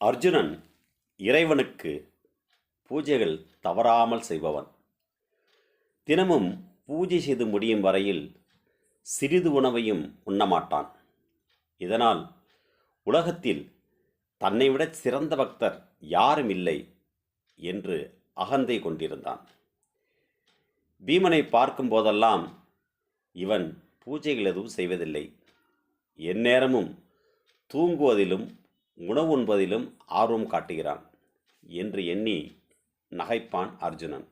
அர்ஜுனன் இறைவனுக்கு பூஜைகள் தவறாமல் செய்பவன். தினமும் பூஜை செய்து முடியும் வரையில் சிறிது உணவையும் உண்ணமாட்டான். இதனால் உலகத்தில் தன்னை விட சிறந்த பக்தர் யாரும் இல்லை என்று அகந்தை கொண்டிருந்தான். பீமனை பார்க்கும் போதெல்லாம் இவன் பூஜைகள் எதுவும் செய்வதில்லை. எந்நேரமும் தூங்குவதிலும் உணவு உண்பதிலும் ஆர்வம் காட்டுகிறான் என்று எண்ணி நகைப்பான் அர்ஜுனன்.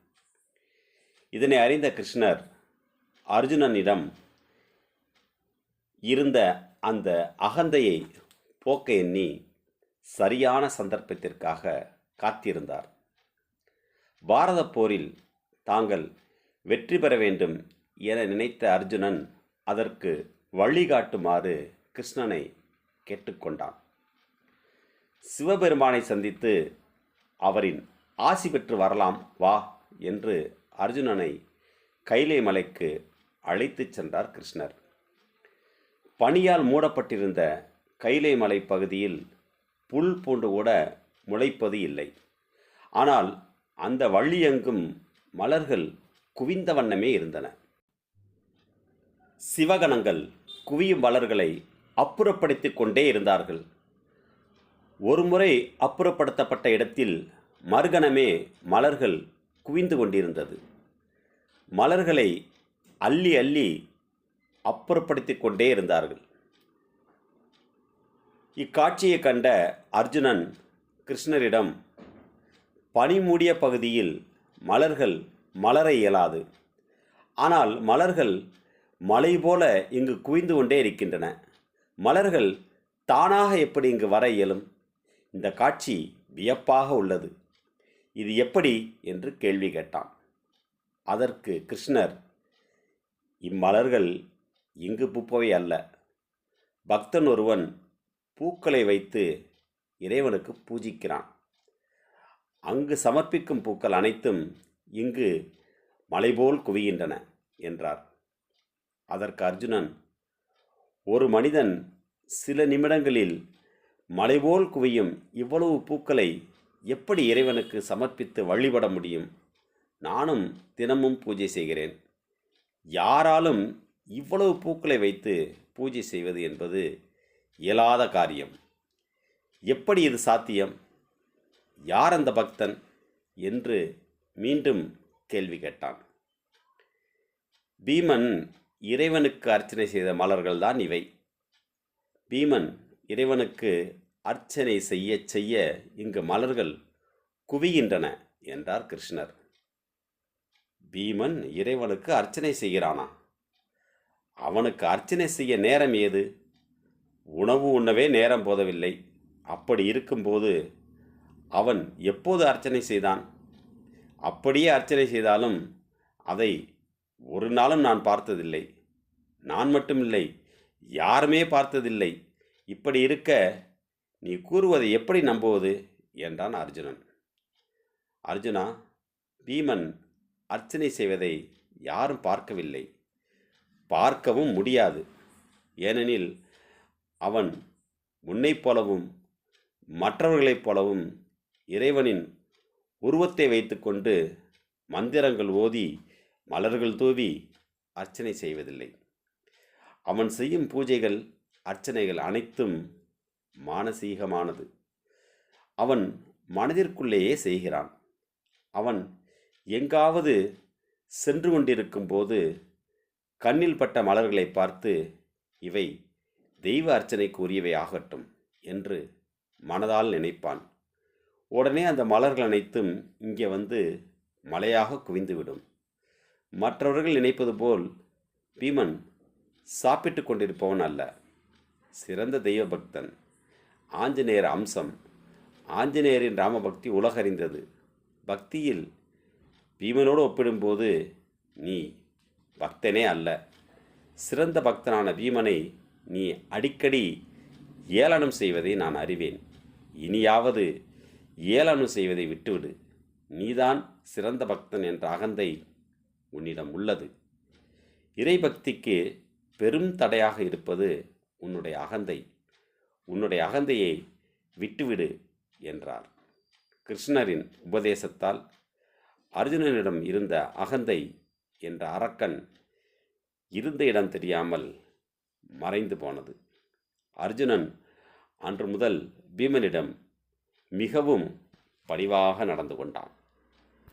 இதனை அறிந்த கிருஷ்ணர் அர்ஜுனனிடம் இருந்த அந்த அகந்தையை போக்க எண்ணி சரியான சந்தர்ப்பத்திற்காக காத்திருந்தார். பாரத போரில் தாங்கள் வெற்றி பெற வேண்டும் என நினைத்த அர்ஜுனன் அதற்கு வழிகாட்டுமாறு கிருஷ்ணனை கேட்டுக்கொண்டான். சிவபெருமானை சந்தித்து அவரின் ஆசி பெற்று வரலாம் வா என்று அர்ஜுனனை கைலை மலைக்கு அழைத்துச் சென்றார் கிருஷ்ணர். பனியால் மூடப்பட்டிருந்த கைலை மலை பகுதியில் புல் பூண்டு கூட முளைப்பது இல்லை. ஆனால் அந்த வள்ளியெங்கும் மலர்கள் குவிந்த வண்ணமே இருந்தன. சிவகணங்கள் குவியும் மலர்களை அப்புறப்படுத்திக் கொண்டே இருந்தார்கள். ஒருமுறை அப்புறப்படுத்தப்பட்ட இடத்தில் மறுகணமே மலர்கள் குவிந்து கொண்டிருந்தது. மலர்களை அள்ளி அள்ளி அப்புறப்படுத்திக் கொண்டே இருந்தார்கள். இக்காட்சியை கண்ட அர்ஜுனன் கிருஷ்ணரிடம் பனி மூடிய பகுதியில் மலர்கள் மலர இயலாது. ஆனால் மலர்கள் மலை போல இங்கு குவிந்து கொண்டே இருக்கின்றன. மலர்கள் தானாக எப்படி இங்கு வர இயலும்? இந்த காட்சி வியப்பாக உள்ளது. இது எப்படி என்று கேள்வி கேட்டான். அதற்கு கிருஷ்ணர் இம்மலர்கள் இங்கு பூப்பவை அல்ல. பக்தன் ஒருவன் பூக்களை வைத்து இறைவனுக்கு பூஜிக்கிறான். அங்கு சமர்ப்பிக்கும் பூக்கள் அனைத்தும் இங்கு மலைபோல் குவிகின்றன என்றார். அதற்கு அர்ஜுனன் ஒரு மனிதன் சில நிமிடங்களில் மலைபோல் குவியும் இவ்வளவு பூக்களை எப்படி இறைவனுக்கு சமர்ப்பித்து வழிபட முடியும்? நானும் தினமும் பூஜை செய்கிறேன். யாராலும் இவ்வளவு பூக்களை வைத்து பூஜை செய்வது என்பது இயலாத காரியம். எப்படி இது சாத்தியம்? யார் அந்த பக்தன்? என்று மீண்டும் கேள்வி கேட்டான். பீமன் இறைவனுக்கு அர்ச்சனை செய்த மலர்கள்தான் இவை. பீமன் இறைவனுக்கு அர்ச்சனை செய்ய செய்ய இங்கு மலர்கள் குவிகின்றன என்றார் கிருஷ்ணர். பீமன் இறைவனுக்கு அர்ச்சனை செய்கிறானா? அவனுக்கு அர்ச்சனை செய்ய நேரம் ஏது? உணவு உண்ணவே நேரம் போதவில்லை. அப்படி இருக்கும்போது அவன் எப்போது அர்ச்சனை செய்தான்? அப்படியே அர்ச்சனை செய்தாலும் அதை ஒரு நாளும் நான் பார்த்ததில்லை. நான் மட்டுமில்லை யாருமே பார்த்ததில்லை. இப்படி இருக்க நீ கூறுவதை எப்படி நம்புவது? என்றான் அர்ஜுனன். அர்ஜுனா பீமன் அர்ச்சனை செய்வதை யாரும் பார்க்கவில்லை. பார்க்கவும் முடியாது. ஏனெனில் அவன் முன்னைப் போலவும் மற்றவர்களைப் போலவும் இறைவனின் உருவத்தை வைத்துக்கொண்டு மந்திரங்கள் ஓதி மலர்கள் தூவி அர்ச்சனை செய்வதில்லை. அவன் செய்யும் பூஜைகள் அர்ச்சனைகள் அனைத்தும் மானசீகமானது. அவன் மனதிற்குள்ளேயே செய்கிறான். அவன் எங்காவது சென்று கொண்டிருக்கும் போது கண்ணில் பட்ட மலர்களை பார்த்து இவை தெய்வ அர்ச்சனைக்கு உரியவை ஆகட்டும் என்று மனதால் நினைப்பான். உடனே அந்த மலர்கள் அனைத்தும் இங்கே வந்து மலையாக குவிந்துவிடும். மற்றவர்கள் நினைப்பது போல் பீமன் சாப்பிட்டு கொண்டிருப்பவன் அல்ல. சிறந்த தெய்வ பக்தன் ஆஞ்சநேயர் அம்சம் ஆஞ்சநேயரின் ராமபக்தி உலகறிந்தது. பக்தியில் பீமனோடு ஒப்பிடும்போது நீ பக்தனே அல்ல. சிறந்த பக்தனான பீமனை நீ அடிக்கடி ஏளனம் செய்வதை நான் அறிவேன். இனியாவது ஏளனம் செய்வதை விட்டுவிடு. நீதான் சிறந்த பக்தன் என்ற அகந்தை உன்னிடம் உள்ளது. இறைபக்திக்கு பெரும் தடையாக இருப்பது உன்னுடைய அகந்தை உன்னுடைய அகந்தையை விட்டுவிடு என்றார். கிருஷ்ணரின் உபதேசத்தால் அர்ஜுனனிடம் இருந்த அகந்தை என்ற அரக்கன் இருந்த இடம் தெரியாமல் மறைந்து போனது. அர்ஜுனன் அன்று முதல் பீமனிடம் மிகவும் பணிவாக நடந்து கொண்டான்.